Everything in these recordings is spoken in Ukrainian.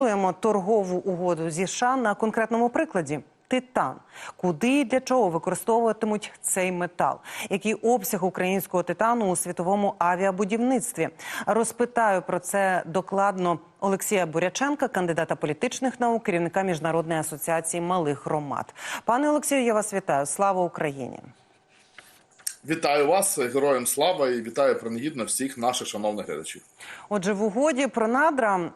Проаналізуємо торгову угоду зі США на конкретному прикладі. Титан. Куди і для чого використовуватимуть цей метал? Який обсяг українського титану у світовому авіабудівництві? Розпитаю про це докладно Олексія Буряченка, кандидата політичних наук, керівника міжнародної асоціації малих громад. Пане Олексію, я вас вітаю. Слава Україні! Вітаю вас, героям слава, і вітаю принагідно всіх наших шановних глядачів. Отже, в угоді про надра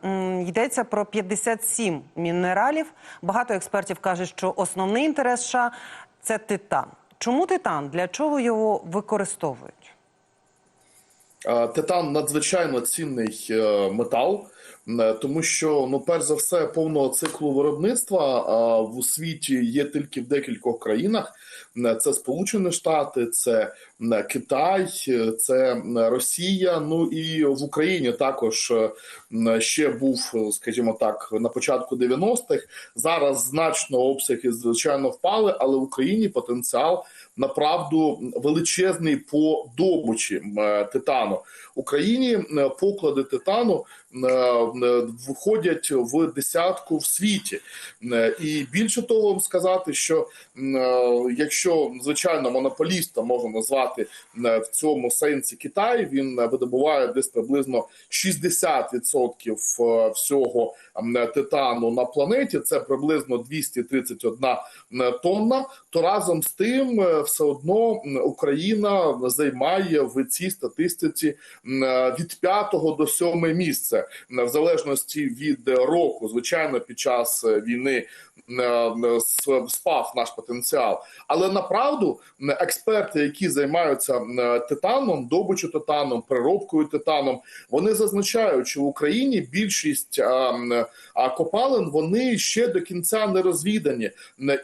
йдеться про 57 мінералів. Багато експертів кажуть, що основний інтерес США – це титан. Чому титан? Для чого його використовують? Е, Титан надзвичайно цінний е, метал, е, тому що ну, перш за все, повного циклу виробництва в світі є тільки в декількох країнах. Це Сполучені Штати, це Китай, е, це Росія. Ну і в Україні також е, ще був, е, скажімо так, на початку 90-х. Зараз значно обсяги звичайно впали, але в Україні потенціал направду величезний по добучі титану. Україні поклади титану е, е, в десятку в світі. Е, І більше того, вам сказати, що якщо звичайно монополіста можна назвати в цьому сенсі Китай, він видобуває десь приблизно 60% е, всього титану на планеті. Це приблизно 231 м, тонна. То разом з тим, все одно Україна займає в цій статистиці від 5 до 7 місце, м, в залежності від е, року. Звичайно, під час е, війни е, спав наш потенціал. Але направду експерти, які займаються е, титаном, добичу титаном, переробкою титаном, вони зазначають, що в Україні більшість копалин вони ще до кінця не розвідані.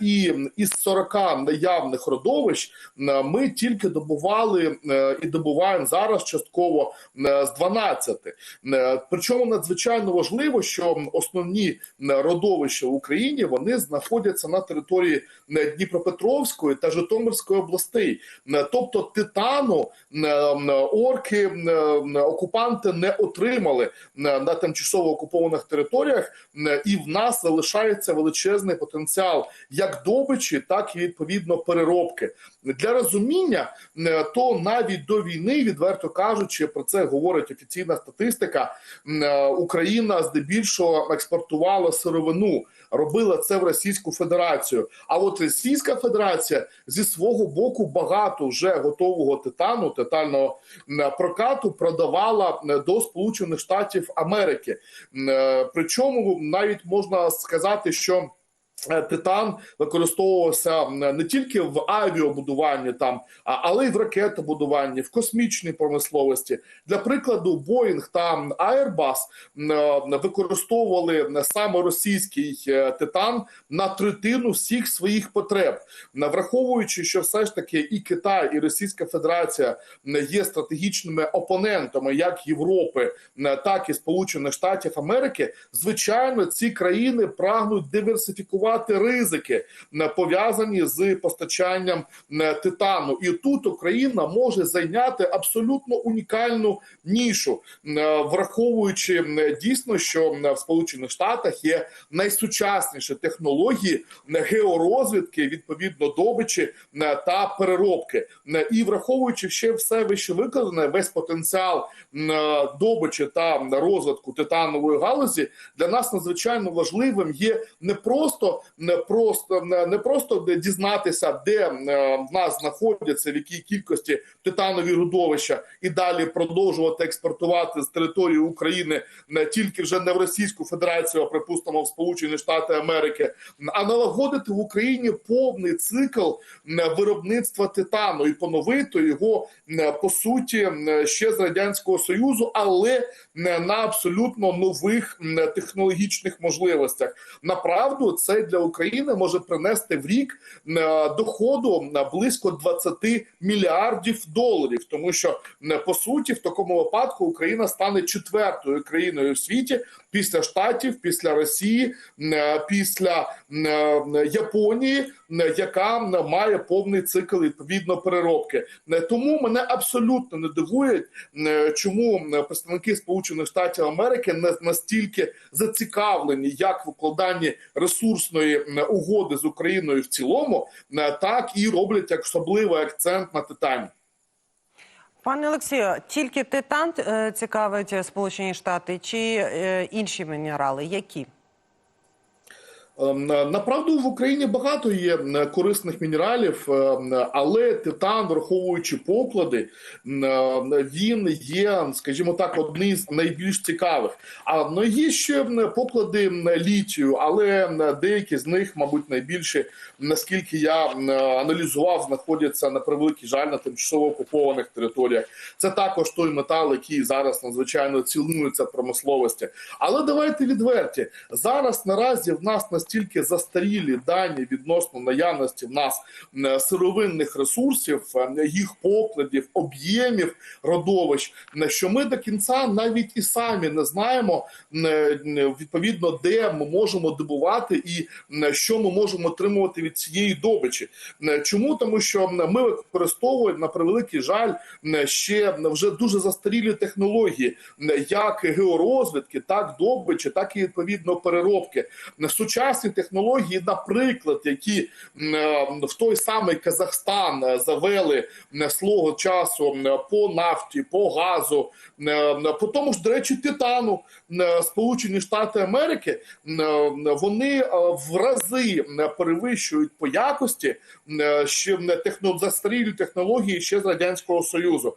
І із 40 наявних родовищ ми тільки добували е, і добуваємо зараз частково е, з 12. Е, Причому надзвичайно важливо, що основні родовища в Україні вони знаходяться на території е, Дніпропетровської та Житомирської областей. Е, Тобто титану орки окупанти не отримали на тимчасово окупованих територіях, і в нас залишається величезний потенціал як добичі, так і відповідно переробки. Для розуміння, то навіть до війни, відверто кажучи, про це говорить офіційна статистика. Е, Україна здебільшого експортувала сировину. Робила це в Російську Федерацію. А от Російська Федерація зі свого боку багато вже готового титану, титального прокату продавала до Сполучених Штатів Америки. Е, Причому навіть можна сказати, що Титан використовувався не тільки в авіабудуванні, там, але й в ракетобудуванні, в космічній промисловості. Для прикладу, Боїнг та Airbus е, використовували саме російський е, титан на третину всіх своїх потреб, враховуючи, що все ж таки і Китай, і Російська Федерація є стратегічними опонентами як Європи, так і Сполучених Штатів Америки. Звичайно, ці країни прагнуть диверсифікувати ризики, пов'язані з постачанням титану. І тут Україна може зайняти абсолютно унікальну нішу, е, враховуючи дійсно, що в Сполучених Штатах є найсучасніші технології георозвідки, відповідно добичі та переробки. І враховуючи ще все вище викладене, весь потенціал е, добичі та розвитку титанової галузі для нас надзвичайно важливим є не просто не просто не просто дізнатися, де е, в нас знаходяться в якій кількості титанові родовища, і далі продовжувати експортувати з території України не тільки вже не в Російську Федерацію, а припустимо в Сполучені Штати Америки, а налагодити в Україні повний цикл е, виробництва титану і поновити його е, по суті ще з радянського союзу, але не на абсолютно нових технологічних можливостях. Направду, це для України може принести в рік е, доходу на близько 20 мільярдів доларів, тому що е, по суті в такому випадку Україна стане четвертою країною в світі після штатів, після Росії, е, після е, Японії, е, яка е, має повний цикл відповідно переробки. Е, Тому мене абсолютно не дивує, е, чому е, представники Сполучених Штатів Америки не настільки зацікавлені як в укладанні ресурсної е, угоди з Україною в цілому, е, так і роблять особливий акцент на титані. Пане Олексію, тільки титан е, цікавить Сполучені Штати чи інші мінерали? Які? Ем, Направду в Україні багато є корисних мінералів, ем, але титан, враховуючи поклади, е, він є, скажімо так, одним з найбільш цікавих. А ну, є ще поклади літію, але деякі з них, мабуть, найбільше, наскільки я аналізував, знаходяться на превеликий жаль на тимчасово окупованих територіях. Це також той метал, який зараз надзвичайно цінується в промисловості. Але давайте відверті зараз наразі в нас настільки застарілі дані відносно наявності в нас сировинних ресурсів, е, їх покладів, об'ємів родовищ, що ми до кінця навіть і самі не знаємо е, відповідно, де ми можемо добувати і що ми можемо отримувати від цієї добичі. Чому тому, що ми використовуємо на превеликий жаль ще вже дуже застарілі технології, як георозвідки, так добичі, так і відповідно переробки. Сучасні технології, наприклад, які е, в той самий Казахстан е, завели свого часу по нафті, по газу, по тому ж, до речі, титану, Сполучені Штати Америки, вони е, в рази перевищують по якості ще техно, застарілі технології ще з радянського союзу.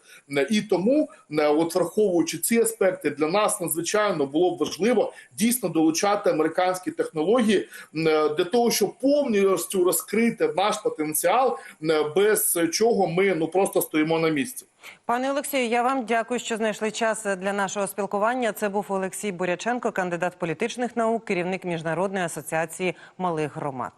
І тому, от враховуючи ці аспекти, для нас надзвичайно було б важливо дійсно долучати американські технології для того, щоб повністю розкрити наш потенціал, без чого ми ну просто стоїмо на місці. Пане Олексію, я вам дякую, що знайшли час для нашого спілкування. Це був Олексій Буряченко, кандидат політичних наук, керівник міжнародної асоціації малих громад.